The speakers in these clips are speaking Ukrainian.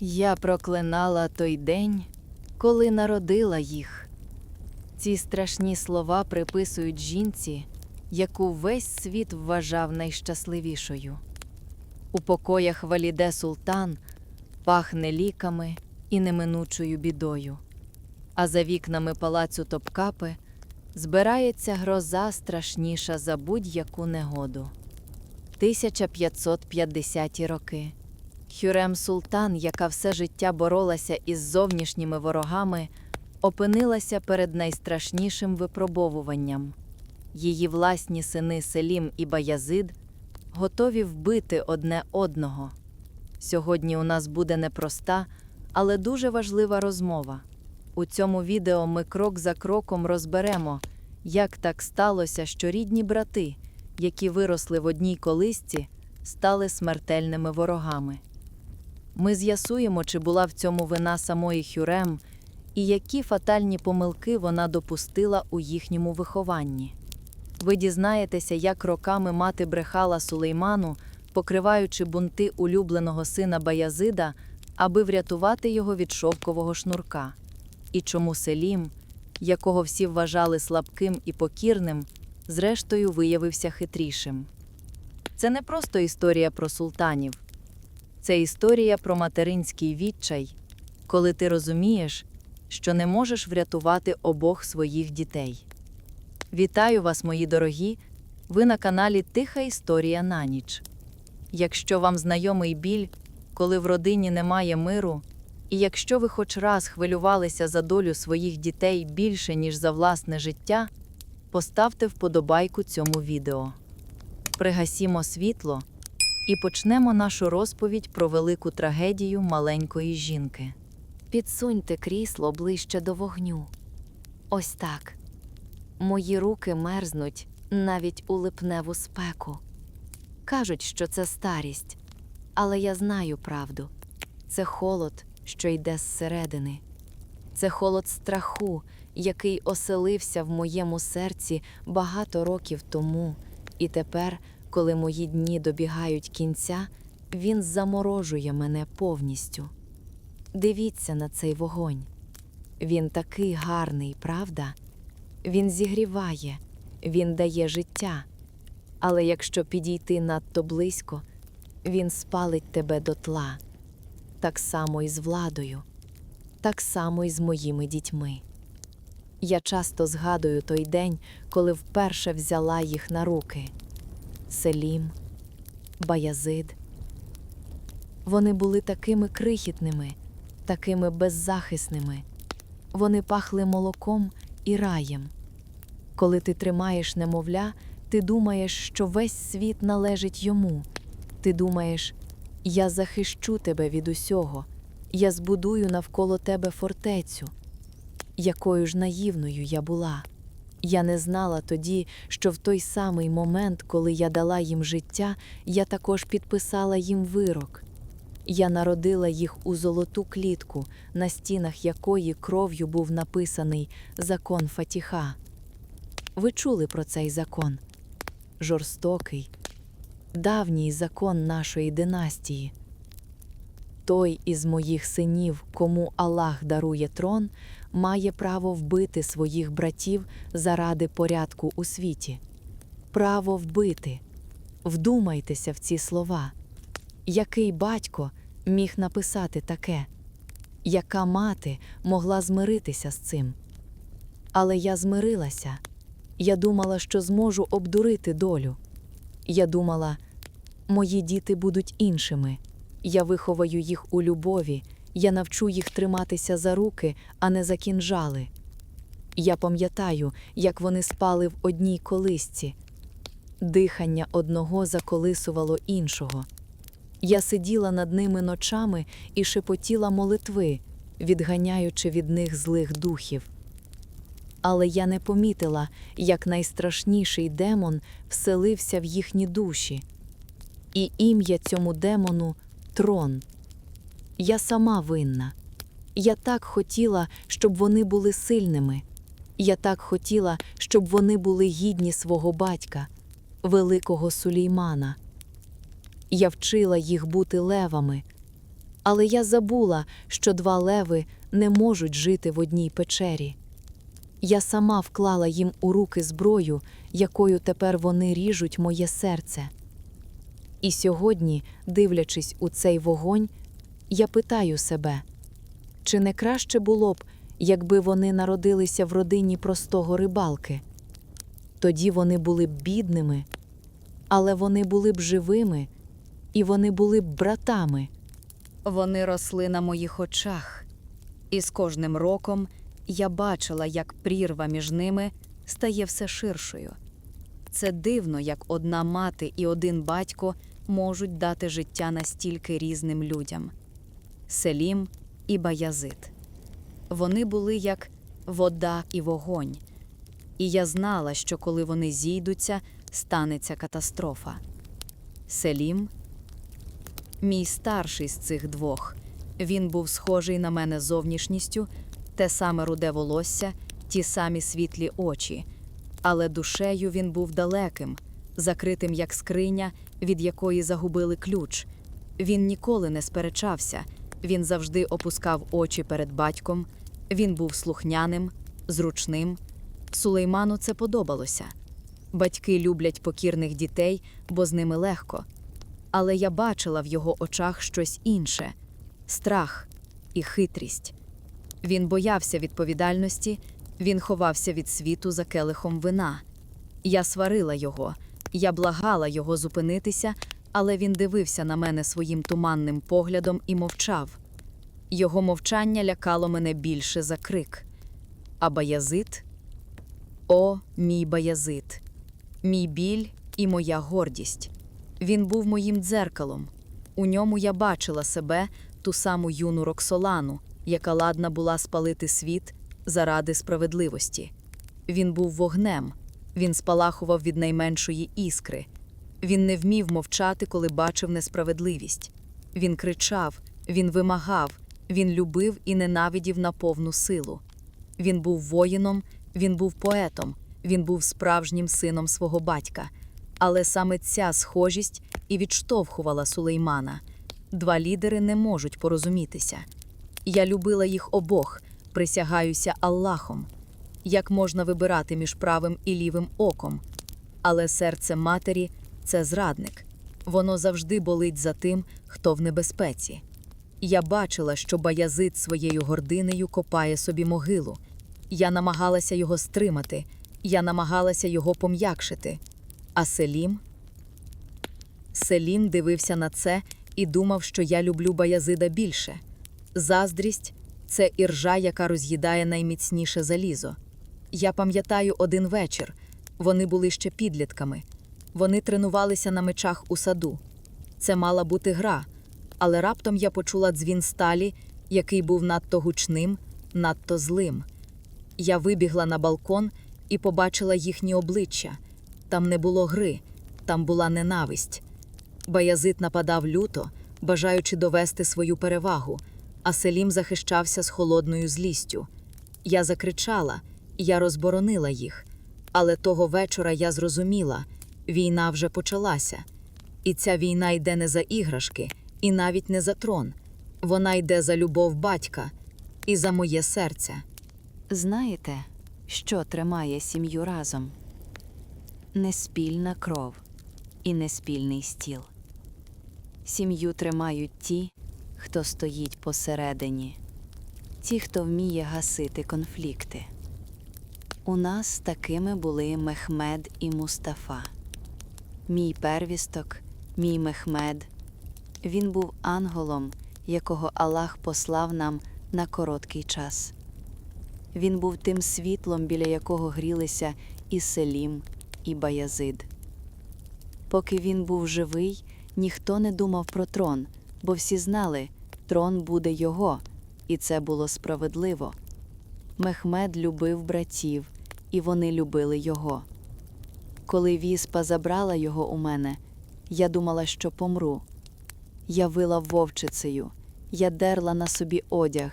Я проклинала той день, коли народила їх. Ці страшні слова приписують жінці, яку весь світ вважав найщасливішою. У покоях валіде султан пахне ліками і неминучою бідою, а за вікнами палацю Топкапи збирається гроза страшніша за будь-яку негоду. 1550 роки. Хюрем Султан, яка все життя боролася із зовнішніми ворогами, опинилася перед найстрашнішим випробовуванням. Її власні сини Селім і Баязид готові вбити одне одного. Сьогодні у нас буде непроста, але дуже важлива розмова. У цьому відео ми крок за кроком розберемо, як так сталося, що рідні брати, які виросли в одній колисці, стали смертельними ворогами. Ми з'ясуємо, чи була в цьому вина самої Хюрем і які фатальні помилки вона допустила у їхньому вихованні. Ви дізнаєтеся, як роками мати брехала Сулейману, покриваючи бунти улюбленого сина Баязида, аби врятувати його від шовкового шнурка, і чому Селім, якого всі вважали слабким і покірним, зрештою виявився хитрішим. Це не просто історія про султанів. Це історія про материнський відчай, коли ти розумієш, що не можеш врятувати обох своїх дітей. Вітаю вас, мої дорогі! Ви на каналі Тиха Історія на ніч. Якщо вам знайомий біль, коли в родині немає миру, і якщо ви хоч раз хвилювалися за долю своїх дітей більше, ніж за власне життя, поставте вподобайку цьому відео. Пригасімо світло і почнемо нашу розповідь про велику трагедію маленької жінки. Підсуньте крісло ближче до вогню. Ось так. Мої руки мерзнуть навіть у липневу спеку. Кажуть, що це старість, але я знаю правду. Це холод, що йде зсередини. Це холод страху, який оселився в моєму серці багато років тому, і тепер, коли мої дні добігають кінця, він заморожує мене повністю. Дивіться на цей вогонь. Він такий гарний, правда? Він зігріває, він дає життя. Але якщо підійти надто близько, він спалить тебе дотла. Так само і з владою, так само і з моїми дітьми. Я часто згадую той день, коли вперше взяла їх на руки Селім, Баязид. Вони були такими крихітними, такими беззахисними. Вони пахли молоком і раєм. Коли ти тримаєш немовля, ти думаєш, що весь світ належить йому. Ти думаєш, я захищу тебе від усього, я збудую навколо тебе фортецю. Якою ж наївною я була. Я не знала тоді, що в той самий момент, коли я дала їм життя, я також підписала їм вирок. Я народила їх у золоту клітку, на стінах якої кров'ю був написаний закон Фатіха. Ви чули про цей закон? Жорстокий, давній закон нашої династії. Той із моїх синів, кому Аллах дарує трон, має право вбити своїх братів заради порядку у світі. Право вбити. Вдумайтеся в ці слова. Який батько міг написати таке? Яка мати могла змиритися з цим? Але я змирилася. Я думала, що зможу обдурити долю. Я думала, мої діти будуть іншими. Я виховаю їх у любові, я навчу їх триматися за руки, а не за кінжали. Я пам'ятаю, як вони спали в одній колисці. Дихання одного заколисувало іншого. Я сиділа над ними ночами і шепотіла молитви, відганяючи від них злих духів. Але я не помітила, як найстрашніший демон вселився в їхні душі. І ім'я цьому демону трон. Я сама винна. Я так хотіла, щоб вони були сильними. Я так хотіла, щоб вони були гідні свого батька, великого Сулеймана. Я вчила їх бути левами, Але я забула, що два леви не можуть жити в одній печері. Я сама вклала їм у руки зброю, якою тепер вони ріжуть моє серце. І сьогодні, дивлячись у цей вогонь, я питаю себе, чи не краще було б, якби вони народилися в родині простого рибалки? Тоді вони були б бідними, але вони були б живими, і вони були б братами. Вони росли на моїх очах, і з кожним роком я бачила, як прірва між ними стає все ширшою. Це дивно, як одна мати і один батько можуть дати життя настільки різним людям Селім і Баязит. Вони були як вода і вогонь, і я знала, що коли вони зійдуться, станеться катастрофа. Селім Мій старший з цих двох. Він був схожий на мене зовнішністю, те саме руде волосся, ті самі світлі очі, але душею він був далеким, закритим як скриня, від якої загубили ключ. Він ніколи не сперечався, він завжди опускав очі перед батьком, він був слухняним, зручним. Сулейману це подобалося. Батьки люблять покірних дітей, бо з ними легко. Але я бачила в його очах щось інше страх і хитрість. Він боявся відповідальності, він ховався від світу за келихом вина. Я сварила його, я благала його зупинитися, але він дивився на мене своїм туманним поглядом і мовчав. Його мовчання лякало мене більше за крик. А Баязит? О, мій Баязит! Мій біль і моя гордість. Він був моїм дзеркалом. У ньому я бачила себе, ту саму юну Роксолану, яка ладна була спалити світ заради справедливості. Він був вогнем, він спалахував від найменшої іскри. Він не вмів мовчати, коли бачив несправедливість. Він кричав, він вимагав, він любив і ненавидів на повну силу. Він був воїном, він був поетом, він був справжнім сином свого батька. Але саме ця схожість і відштовхувала Сулеймана. Два лідери не можуть порозумітися. Я любила їх обох, присягаюся Аллахом. Як можна вибирати між правим і лівим оком? Але серце матері це зрадник. Воно завжди болить за тим, хто в небезпеці. Я бачила, що Баязит своєю гординею копає собі могилу. Я намагалася його стримати, я намагалася його пом'якшити. А Селім? Селім дивився на це і думав, що я люблю Баязида більше. Заздрість це іржа, яка роз'їдає найміцніше залізо. Я пам'ятаю один вечір. Вони були ще підлітками. Вони тренувалися на мечах у саду. Це мала бути гра, але раптом я почула дзвін сталі, який був надто гучним, надто злим. Я вибігла на балкон і побачила їхні обличчя. Там не було гри, там була ненависть. Баязит нападав люто, бажаючи довести свою перевагу, а Селім захищався з холодною злістю. Я закричала, я розборонила їх. Але того вечора я зрозуміла війна вже почалася. І ця війна йде не за іграшки, і навіть не за трон. Вона йде за любов батька і за моє серце. Знаєте, що тримає сім'ю разом? Неспільна кров і неспільний стіл. Сім'ю тримають ті, хто стоїть посередині, ті, хто вміє гасити конфлікти. У нас такими були Мехмед і Мустафа. Мій первісток, мій Мехмед. Він був анголом, якого Аллах послав нам на короткий час. Він був тим світлом, біля якого грілися і Селім, і Баязид. Поки він був живий, ніхто не думав про трон, бо всі знали, трон буде його, і це було справедливо. Мехмед любив братів, і вони любили його. Коли віспа забрала його у мене, я думала, що помру. Я вила вовчицею, я дерла на собі одяг,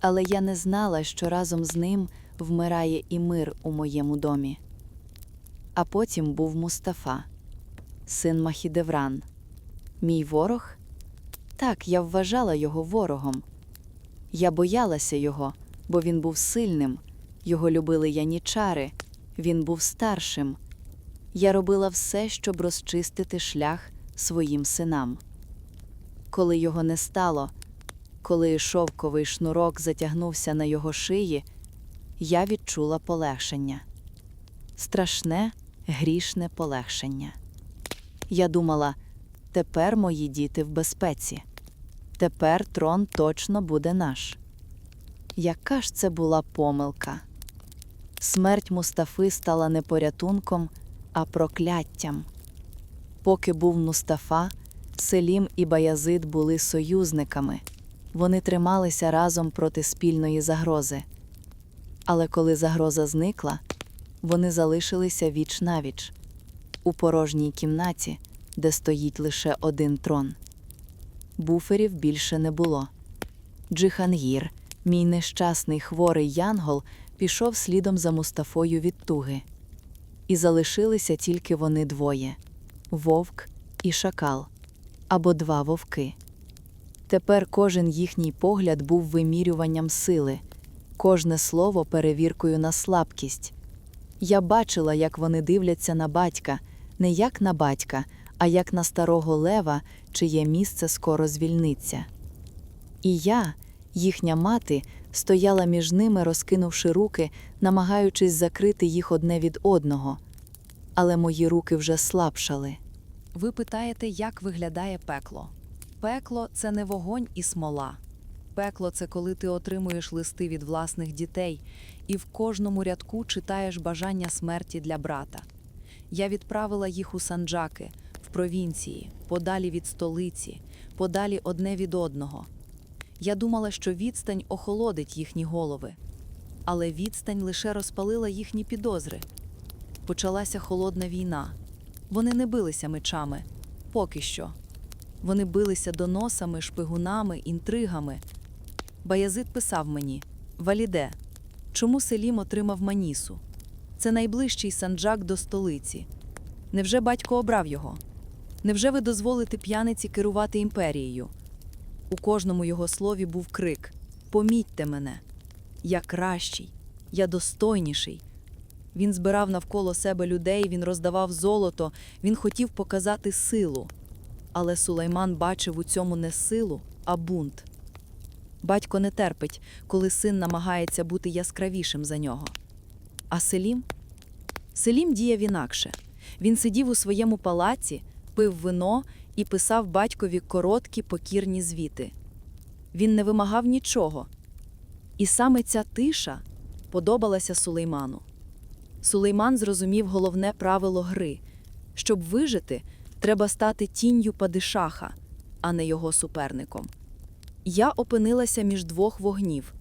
але я не знала, що разом з ним вмирає і мир у моєму домі. А потім був Мустафа, син Махідевран. Мій ворог? Так, я вважала його ворогом. Я боялася його, бо він був сильним, його любили янічари, він був старшим. Я робила все, щоб розчистити шлях своїм синам. Коли його не стало, коли шовковий шнурок затягнувся на його шиї, я відчула полегшення. Страшне, грішне полегшення. Я думала, тепер мої діти в безпеці. Тепер трон точно буде наш. Яка ж це була помилка? Смерть Мустафи стала не порятунком, а прокляттям. Поки був Мустафа, Селім і Баязид були союзниками. Вони трималися разом проти спільної загрози. Але коли загроза зникла, вони залишилися віч навіч у порожній кімнаті, де стоїть лише один трон. Буферів більше не було. Джихангір, мій нещасний хворий янгол, пішов слідом за Мустафою від туги. І залишилися тільки вони двоє вовк і шакал, або два вовки. Тепер кожен їхній погляд був вимірюванням сили, кожне слово перевіркою на слабкість. Я бачила, як вони дивляться на батька, не як на батька, а як на старого лева, чиє місце скоро звільниться. І я, їхня мати, стояла між ними, розкинувши руки, намагаючись закрити їх одне від одного. Але мої руки вже слабшали. Ви питаєте, як виглядає пекло? Пекло це не вогонь і смола. Пекло це коли ти отримуєш листи від власних дітей і в кожному рядку читаєш бажання смерті для брата. Я відправила їх у санджаки, в провінції, подалі від столиці, подалі одне від одного. Я думала, що відстань охолодить їхні голови, але відстань лише розпалила їхні підозри. Почалася холодна війна. Вони не билися мечами поки що. Вони билися доносами, шпигунами, інтригами. Баязид писав мені: Валіде, чому Селім отримав Манісу? Це найближчий санджак до столиці. Невже батько обрав його? Невже ви дозволите п'яниці керувати імперією? У кожному його слові був крик: Помітьте мене! Я кращий, я достойніший. Він збирав навколо себе людей, він роздавав золото, він хотів показати силу. Але Сулейман бачив у цьому не силу, а бунт. Батько не терпить, коли син намагається бути яскравішим за нього. А Селім? Селім діяв інакше. Він сидів у своєму палаці, пив вино і писав батькові короткі покірні звіти. Він не вимагав нічого. І саме ця тиша подобалася Сулейману. Сулейман зрозумів головне правило гри щоб вижити, треба стати тінню падишаха, а не його суперником. Я опинилася між двох вогнів.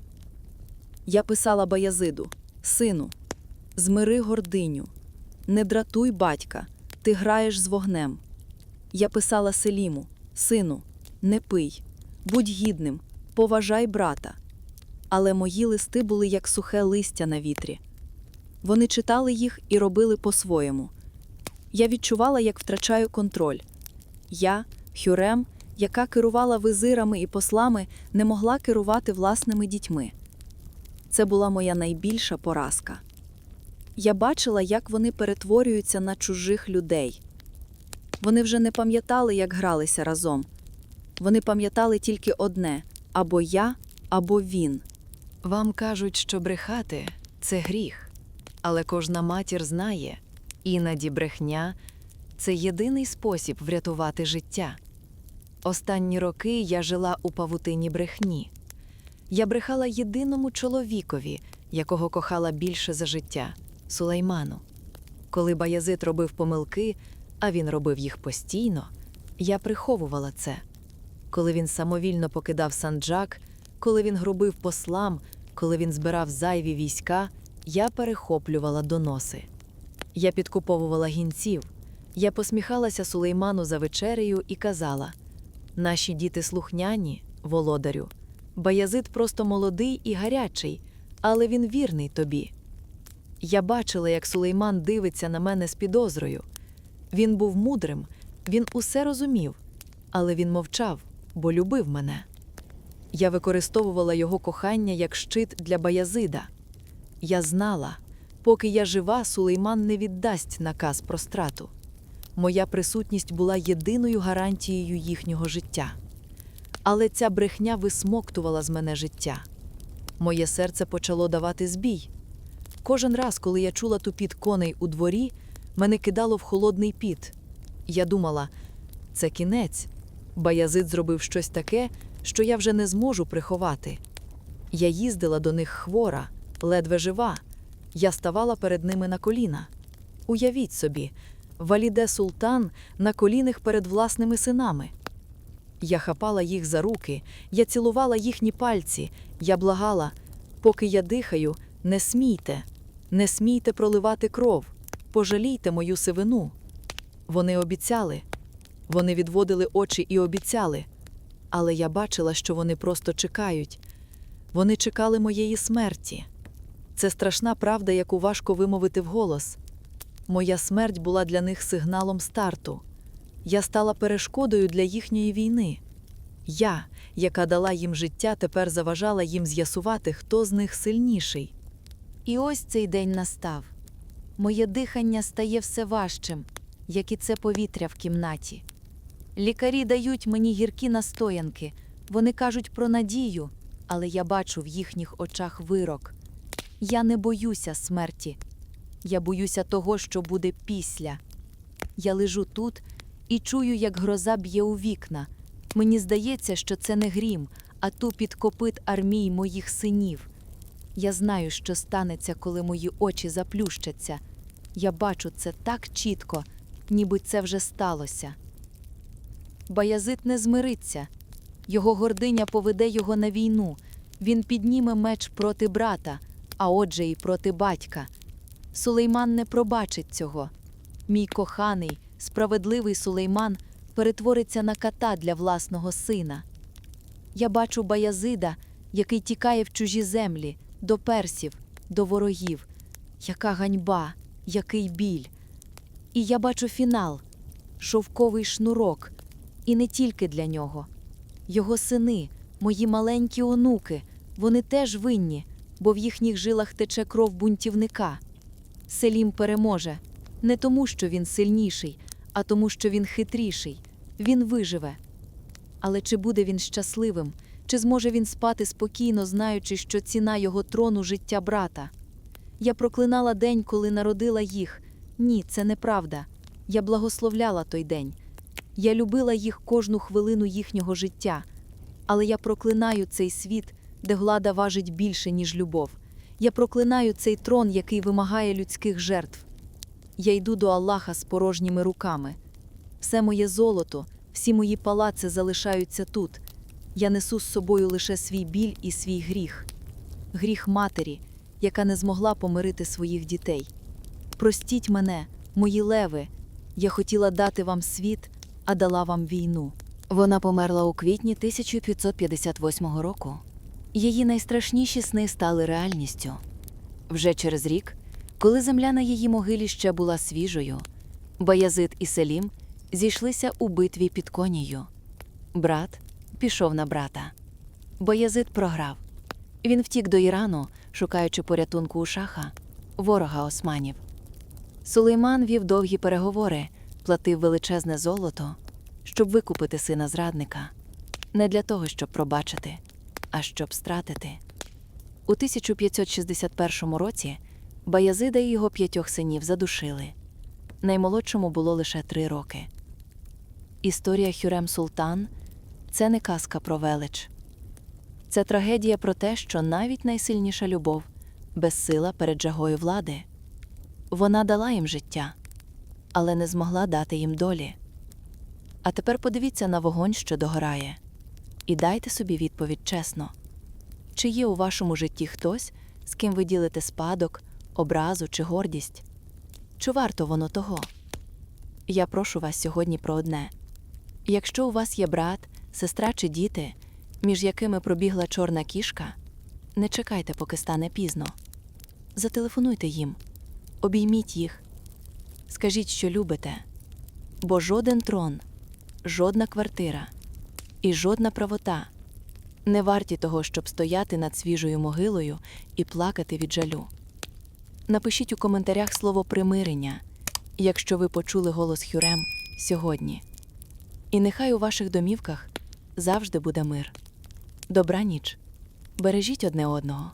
Я писала Баязиду: Сину, змири гординю, не дратуй батька, ти граєш з вогнем. Я писала Селіму: Сину, не пий, будь гідним, поважай брата. Але мої листи були як сухе листя на вітрі. Вони читали їх і робили по-своєму. Я відчувала, як втрачаю контроль. Я, Хюрем, яка керувала визирами і послами, не могла керувати власними дітьми. Це була моя найбільша поразка. Я бачила, як вони перетворюються на чужих людей. Вони вже не пам'ятали, як гралися разом. Вони пам'ятали тільки одне або я, або він. Вам кажуть, що брехати це гріх, але кожна матір знає, іноді брехня це єдиний спосіб врятувати життя. Останні роки я жила у павутині брехні. Я брехала єдиному чоловікові, якого кохала більше за життя Сулейману. Коли Баязит робив помилки, а він робив їх постійно, я приховувала це. Коли він самовільно покидав санджак, коли він грубив послам, коли він збирав зайві війська, я перехоплювала доноси. Я підкуповувала гінців. Я посміхалася Сулейману за вечерею і казала: Наші діти слухняні, володарю. Баязит просто молодий і гарячий, але він вірний тобі. Я бачила, як Сулейман дивиться на мене з підозрою. Він був мудрим, він усе розумів, але він мовчав, бо любив мене. Я використовувала його кохання як щит для Баязида. Я знала, поки я жива, Сулейман не віддасть наказ про страту. Моя присутність була єдиною гарантією їхнього життя. Але ця брехня висмоктувала з мене життя. Моє серце почало давати збій. Кожен раз, коли я чула тупіт коней у дворі, мене кидало в холодний піт. Я думала, це кінець. Баязид зробив щось таке, що я вже не зможу приховати. Я їздила до них хвора, ледве жива. Я ставала перед ними на коліна. Уявіть собі, Валіде Султан на колінах перед власними синами. Я хапала їх за руки, я цілувала їхні пальці, я благала, поки я дихаю, не смійте, не смійте проливати кров, пожалійте мою сивину. Вони обіцяли, вони відводили очі і обіцяли, але я бачила, що вони просто чекають. Вони чекали моєї смерті. Це страшна правда, яку важко вимовити вголос. Моя смерть була для них сигналом старту. Я стала перешкодою для їхньої війни. Я, яка дала їм життя, тепер заважала їм з'ясувати, хто з них сильніший. І ось цей день настав. Моє дихання стає все важчим, як і це повітря в кімнаті. Лікарі дають мені гіркі настоянки, вони кажуть про надію, але я бачу в їхніх очах вирок. Я не боюся смерті. Я боюся того, що буде після. Я лежу тут і чую, як гроза б'є у вікна. Мені здається, що це не грім, а тупіт копит армій моїх синів. Я знаю, що станеться, коли мої очі заплющаться. Я бачу це так чітко, ніби це вже сталося. Баязит не змириться. Його гординя поведе його на війну. Він підніме меч проти брата, а отже, і проти батька. Сулейман не пробачить цього. Мій коханий, справедливий Сулейман перетвориться на ката для власного сина. Я бачу Баязида, який тікає в чужі землі, до персів, до ворогів. Яка ганьба, який біль. І я бачу фінал шовковий шнурок, і не тільки для нього. Його сини, мої маленькі онуки, вони теж винні, бо в їхніх жилах тече кров бунтівника. Селім переможе не тому, що він сильніший, а тому, що він хитріший. Він виживе. Але чи буде він щасливим, чи зможе він спати спокійно, знаючи, що ціна його трону життя брата? Я проклинала день, коли народила їх. Ні, це неправда. Я благословляла той день. Я любила їх кожну хвилину їхнього життя. Але я проклинаю цей світ, де влада важить більше, ніж любов. Я проклинаю цей трон, який вимагає людських жертв. Я йду до Аллаха з порожніми руками. Все моє золото, всі мої палаци залишаються тут. Я несу з собою лише свій біль і свій гріх, гріх матері, яка не змогла помирити своїх дітей. Простіть мене, мої леви, я хотіла дати вам світ, а дала вам війну. Вона померла у квітні 1558 року. Її найстрашніші сни стали реальністю. Вже через рік, коли земля на її могилі ще була свіжою, Баязид і Селім зійшлися у битві під конію. Брат пішов на брата. Баязид програв. Він втік до Ірану, шукаючи порятунку у шаха, ворога османів. Сулейман вів довгі переговори, платив величезне золото, щоб викупити сина зрадника, не для того, щоб пробачити, а щоб стратити. У 1561 році Баязида і його п'ятьох синів задушили. Наймолодшому було лише три роки. Історія Хюрем Султан це не казка про велич. Це трагедія про те, що навіть найсильніша любов безсила перед жагою влади. Вона дала їм життя, але не змогла дати їм долі. А тепер подивіться на вогонь, що догорає, і дайте собі відповідь чесно. Чи є у вашому житті хтось, з ким ви ділите спадок, образу чи гордість? Чи варто воно того? Я прошу вас сьогодні про одне: якщо у вас є брат, сестра чи діти, між якими пробігла чорна кішка, не чекайте, поки стане пізно. Зателефонуйте їм, обійміть їх, скажіть, що любите, бо жоден трон, жодна квартира, і жодна правота не варті того, щоб стояти над свіжою могилою і плакати від жалю. Напишіть у коментарях слово примирення, якщо ви почули голос Хюрем сьогодні. І нехай у ваших домівках завжди буде мир. Добра ніч. Бережіть одне одного.